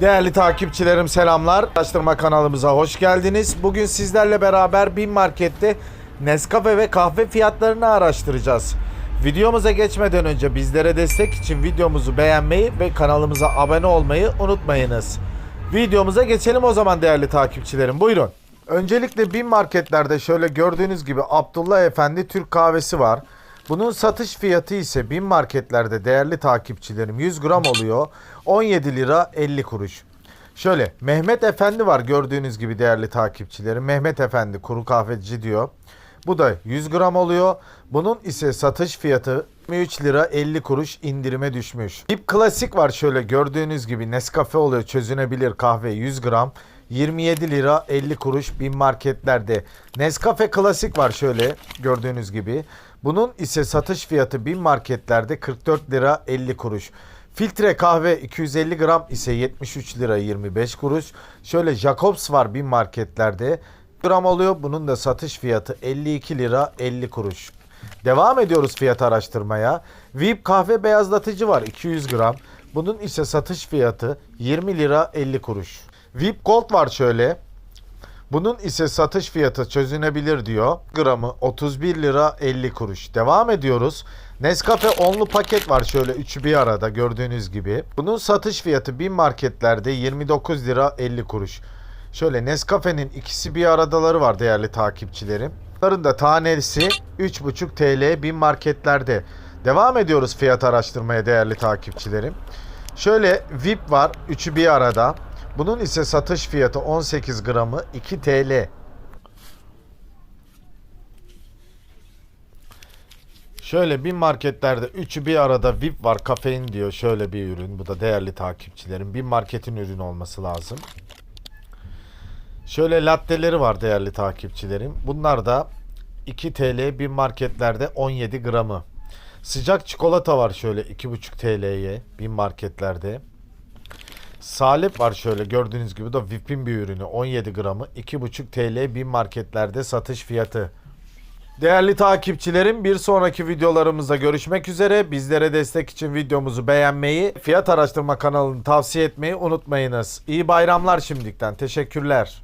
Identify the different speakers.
Speaker 1: Değerli takipçilerim selamlar. Araştırma kanalımıza hoş geldiniz. Bugün sizlerle beraber Bin Market'te Nescafe ve kahve fiyatlarını araştıracağız. Videomuza geçmeden önce bizlere destek için videomuzu beğenmeyi ve kanalımıza abone olmayı unutmayınız. Videomuza geçelim o zaman değerli takipçilerim. Buyurun. Öncelikle Bin Market'lerde şöyle gördüğünüz gibi Abdullah Efendi Türk kahvesi var. Bunun satış fiyatı ise bin marketlerde değerli takipçilerim 100 gram oluyor. 17 lira 50 kuruş. Şöyle Mehmet Efendi var gördüğünüz gibi değerli takipçilerim. Mehmet Efendi kuru kahveci diyor. Bu da 100 gram oluyor. Bunun ise satış fiyatı 23 lira 50 kuruş indirime düşmüş. Dip Klasik var şöyle gördüğünüz gibi Nescafe oluyor çözünebilir kahve 100 gram. 27 lira 50 kuruş bin marketlerde. Nescafe Klasik var şöyle gördüğünüz gibi. Bunun ise satış fiyatı bin marketlerde 44 lira 50 kuruş. Filtre kahve 250 gram ise 73 lira 25 kuruş. Şöyle Jacobs var bin marketlerde. Gram oluyor. Bunun da satış fiyatı 52 lira 50 kuruş. Devam ediyoruz fiyat araştırmaya. VIP kahve beyazlatıcı var 200 gram. Bunun ise satış fiyatı 20 lira 50 kuruş. VIP Gold var şöyle. Bunun ise satış fiyatı çözünebilir diyor. Gramı 31 lira 50 kuruş. Devam ediyoruz. Nescafe onlu paket var şöyle üçü bir arada gördüğünüz gibi. Bunun satış fiyatı bin marketlerde 29 lira 50 kuruş. Şöyle Nescafe'nin ikisi bir aradaları var değerli takipçilerim. Bunların da tanesi 3,5 TL bin marketlerde. Devam ediyoruz fiyat araştırmaya değerli takipçilerim. Şöyle VIP var üçü bir arada. Bunun ise satış fiyatı 18 gramı 2 TL. Şöyle bin marketlerde üçü bir arada VIP var kafein diyor şöyle bir ürün. Bu da değerli takipçilerim. Bin marketin ürünü olması lazım. Şöyle latteleri var değerli takipçilerim. Bunlar da 2 TL bin marketlerde 17 gramı. Sıcak çikolata var şöyle 2,5 TL'ye bin marketlerde. Salep var şöyle gördüğünüz gibi de VIP'in bir ürünü 17 gramı 2,5 TL bin marketlerde satış fiyatı. Değerli takipçilerim bir sonraki videolarımızda görüşmek üzere. Bizlere destek için videomuzu beğenmeyi, fiyat araştırma kanalını tavsiye etmeyi unutmayınız. İyi bayramlar şimdikten. Teşekkürler.